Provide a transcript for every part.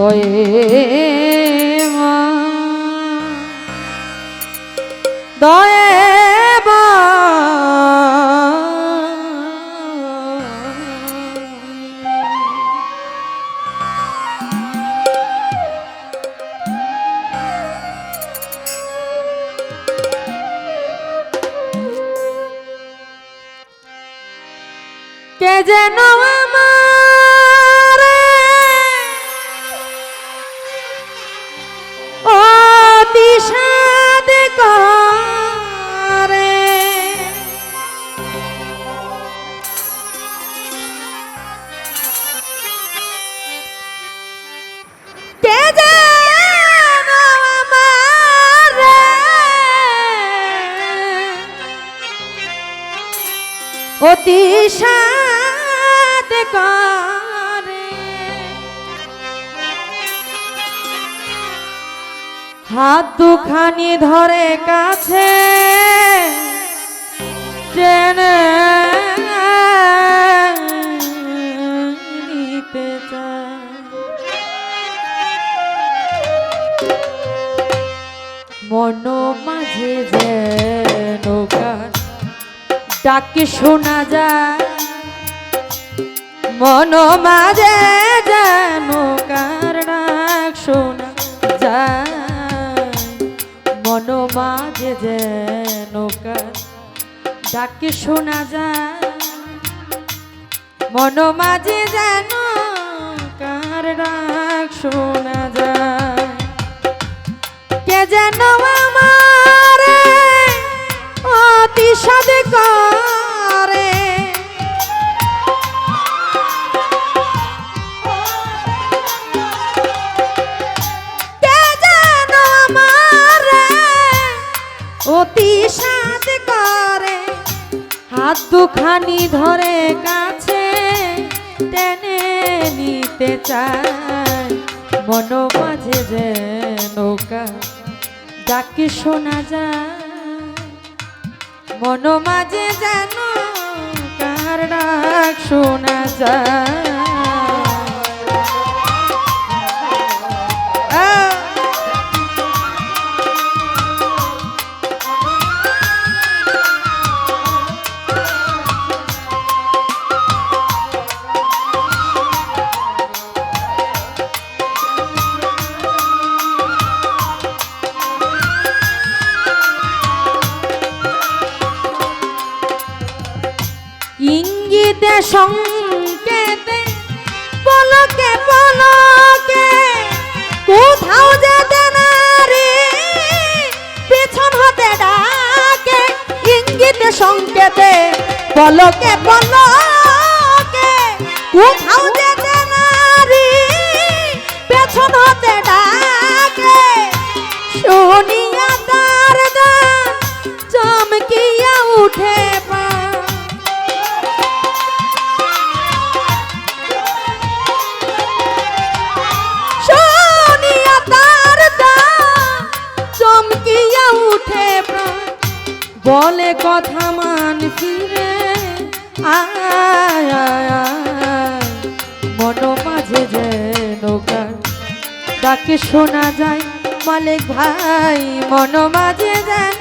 দয়ে মা দয়ে মা কে যেন হাত দুখানি ধরে কাছে, টেনে মন মাঝে কার ডাকে শোনা যায়। মন মাঝে যেন কার মাঝে যেন ডাকে শোনা যায়, মন মাঝে যেন কার ডাক শোনা যায়। কে যেন আমার অতি সাদে হাত দুখানি ধরে কাছে টেনে নিতে চায়। মন মাঝে যে নৌকা ডাকে শোনা যায়। মন মাঝে যেন কার ডাক শোনা যায়। ইঙ্গিতে সংকেতে পলকে পলকে কোথাও যেতে সংকেতে পলকে পলকে কোথাও যেতে না পেছন হতে মন মাঝে যে ডাকে শোনা যায় মালিক ভাই মন মাঝে যেন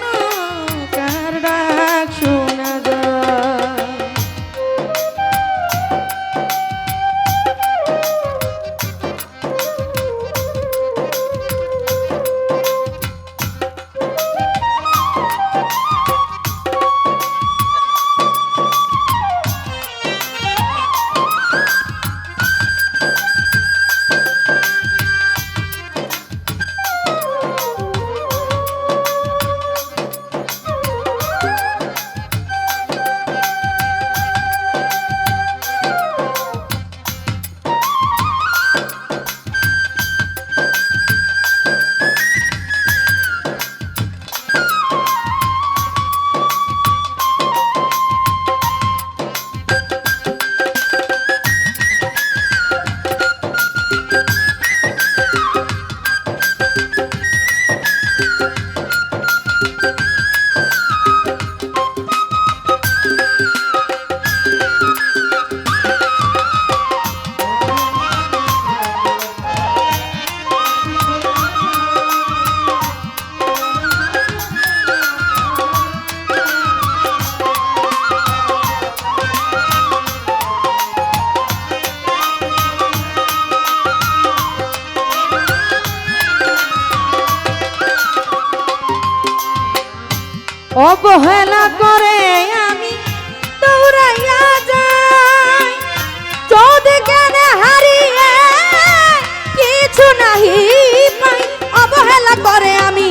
পাই অবহেলা করে আমি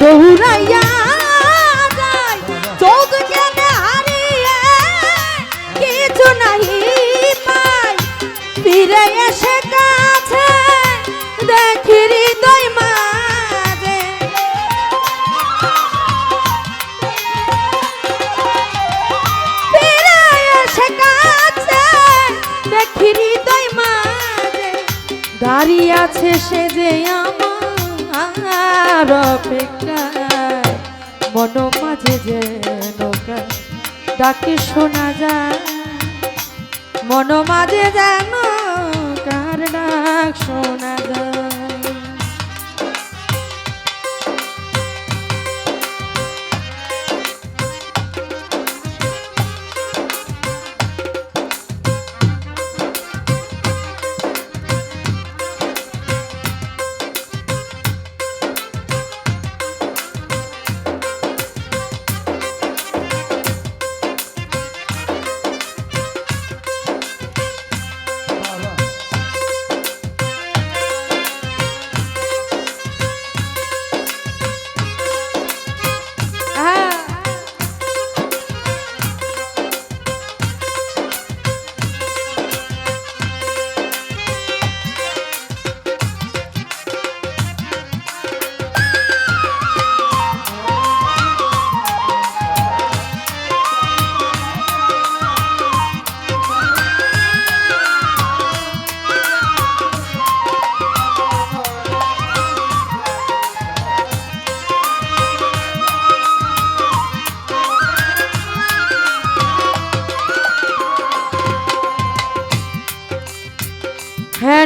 দৌড়াইয়া আছে সে যে আমার মন মাঝে যে নৌকা ডাকে শোনা যায়। মন মাঝে যেন কার ডাক শোনা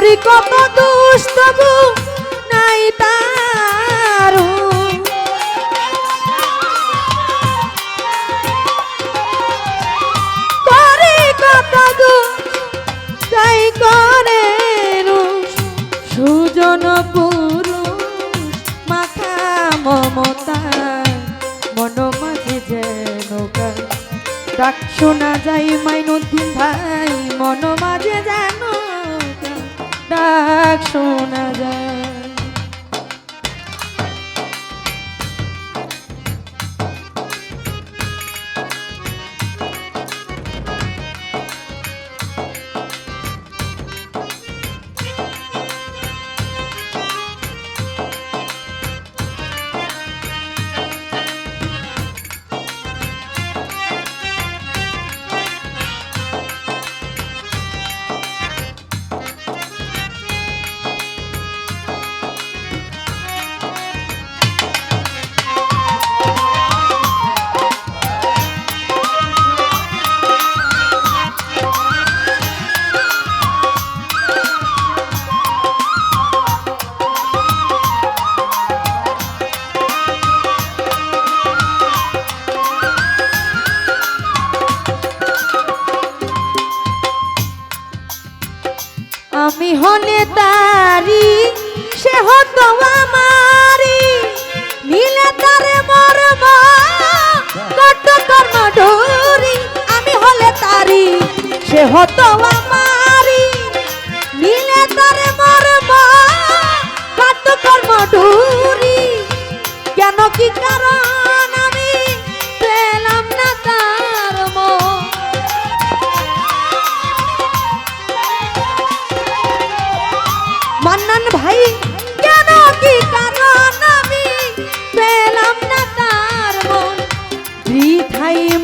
করি কত দুস্তবু নাই তার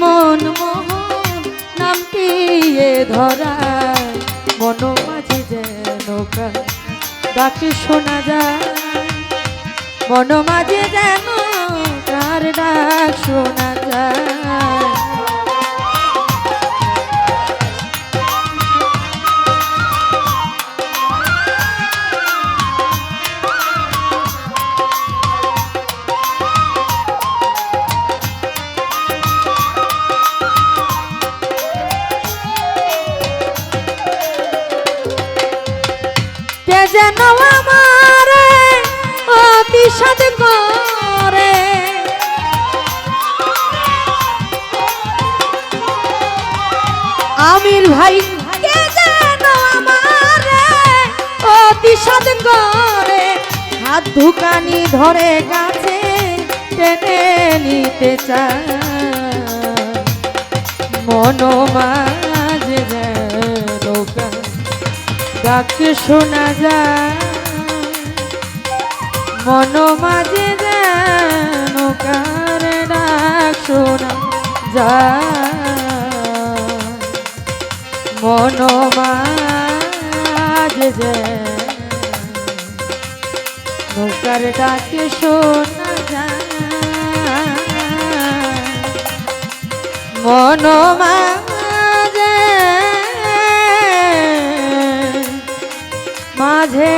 মন? মোহন নামটি এ ধরা মন মাঝে যেন ডাকে শোনা যায় মন মাঝে যেন ডাক ডাক শোনা যায়। করে। আমির ভাই, কে করে? হাত ধুকানি ধরে গাছে টেনে নিতে চায়। ডাক শোনা যায়। মন মাঝে যেন কার ডাক শোনা মন মাঝে যেন নৌকার ডাক শোনা যায়। মন মাঝে মাঝে